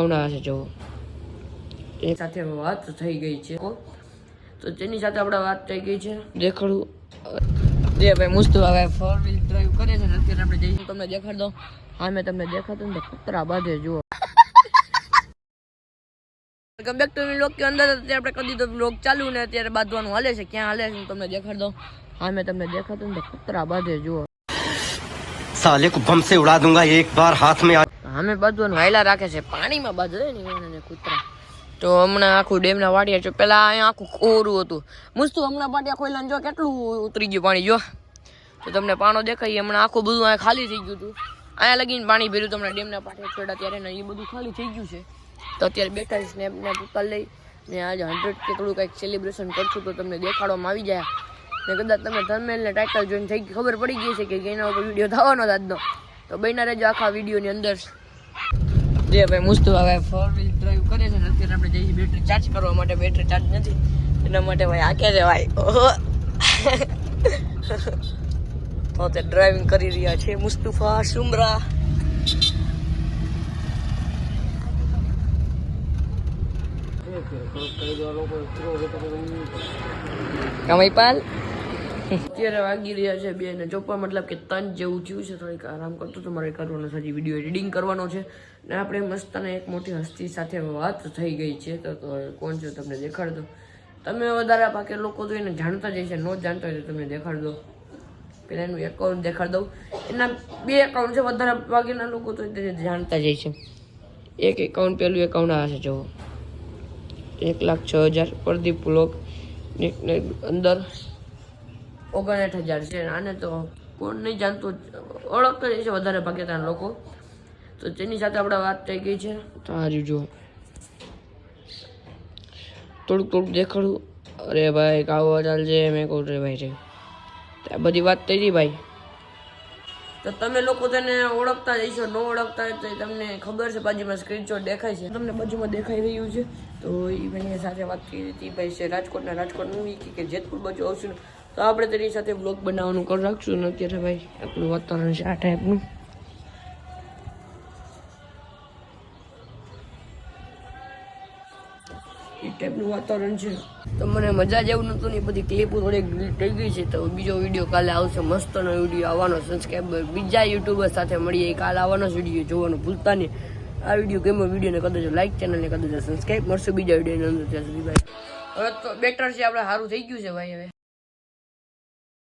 ભાવના હશે જુઓ. એ સાથે વાત થઈ ગઈ છે તો તેની સાથે આપણે વાત થઈ ગઈ છે. દેખાડું. જે ભાઈ મુસ્તવા ભાઈ ફોર વ્હીલ ડ્રાઈવ કરે છે અત્યારે આપણે જઈશું તમને દેખાડ દઉં. હા મેં તમને દેખાતું ને કતરા બાંધે જુઓ. કમ બેક ટુ વ્લોગ કે અંદર. અત્યારે આપણે કરી દીધો વ્લોગ ચાલુ ને અત્યારે બાંધવાનું હાલે છે. ક્યાં હાલે છે હું તમને દેખાડ દો હા મેં તમને દેખાતું ને કુતરા બાંધે જુઓ. સાલે કો સે ઉડા દુંગા એક બાર હાથ મેં અમે બાજુ વાયલા રાખે છે. પાણીમાં બાજુ ને કૂતરા. તો હમણાં આખું ડેમના વાડિયા છે પેલા અહીંયા આખું કોરું હતું. મસ્તું હમણાં પાટિયા ખોઈલા જો કેટલું ઉતરી ગયું પાણી, જો. તો તમને પાણો દેખાય, હમણાં આખું બધું અહીંયા ખાલી થઈ ગયું હતું. અહીંયા લગીને પાણી ભર્યું, તમને ડેમના પાટિયા છોડા ત્યારે ને એ બધું ખાલી થઈ ગયું છે. તો અત્યારે બેઠા સ્નેપ ને ઉતાર લઈ. ને આજે હંડ્રેડ કે થોડું કંઈક સેલિબ્રેશન કરશું તો તમને દેખાડવામાં આવી જાય. ને કદાચ તમે થર્મેલને ટાઇટલ જોઈને થઈ ખબર પડી ગઈ છે કે એના ઉપર વીડિયો થવાનો આજનો. તો બહેના રહેજો આખા વિડીયોની અંદર. જે ભાઈ મુસ્તુ હવે ફોર વ્હીલ ડ્રાઈવ કરે છે ને અત્યારે આપણે જઈએ બેટરી ચાર્જ કરવા માટે. બેટરી ચાર્જ નથી. એના માટે ભાઈ આકે છે ભાઈ ઓહો. તો તે ડ્રાઇવિંગ કરી રહ્યા છે મુસ્તુફા સુમરા. કમાઈ પાલ અત્યારે વાગી રહ્યા છે બે ને ચોપા મતલબ કે તન જેવું થયું છે. થોડીક આરામ કરતો તો મારે કરવાનો છે હજી વીડિયો એડિટિંગ કરવાનો છે. ને આપણે મસ્ત અને એક મોટી હસ્તી સાથે વાત થઈ ગઈ છે. તો કોણ છે તમને દેખાડ દો તમે વધારે પાકે લોકો તો એને જાણતા જ છે ન જાણતા હોય તો તમને દેખાડ દો પેલા એનું એકાઉન્ટ દેખાડ દઉં. એના બે એકાઉન્ટ છે, વધારે ભાગેના લોકો તો તેને જાણતા જાય છે એક એકાઉન્ટ પેલું એકાઉન્ટ આ છે, જુઓ. એક લાખ છ હજાર પ્રદીપ બ્લોક અંદર ઓગણસાઠ હજાર છે. આને તો કોણ નહીં જાણતું. ઓળખતા જ છે વધારે પાકિસ્તાન લોકો. તો તેની સાથે આપણે વાત થઈ ગઈ છે, તો આ જો. થોડુંક થોડુંક દેખાડું. અરે ભાઈ કાવો ચાલશે મેં કહું રે ભાઈ, રે. આ બધી વાત થઈ હતી ભાઈ. તો તમે લોકો તેને ઓળખતા જ ન ઓળખતા હોય, તો તમને ખબર છે, બાજુમાં સ્ક્રીનશોટ દેખાય છે. તમને બાજુમાં દેખાઈ રહ્યું છે. તો એ ભાઈની સાથે વાત કરી હતી, ભાઈ, છે, રાજકોટના રાજકોટનું કે જેતપુર બાજુ આવશું તો આપણે તેની સાથે બ્લોગ બનાવવાનું કરી રાખશું. ને અત્યારે ભાઈ, આપણું વાતાવરણ છે આ ટાઈપનું એ ટાઈપનું વાતાવરણ છે. તો મને મજા જેવું નહોતું ને બધી ક્લિપો થોડીક થઈ ગઈ છે. તો બીજો વીડિયો કાલે આવશે. મસ્તનો વીડિયો આવવાનો સબસ્ક્રાઈબર બીજા યુટ્યુબર સાથે મળીએ. કાલે આવવાનો વીડિયો જોવાનું ભૂલતા આ વીડિયો ગેમો વિડીયોને કદાચ લાઈક ચેનલને કદાચ સબસ્ક્રાઈબ મળશે બીજા વિડીયોની અંદર. ત્યાં તો બેટર છે, આપણે સારું થઈ ગયું છે ભાઈ હવે.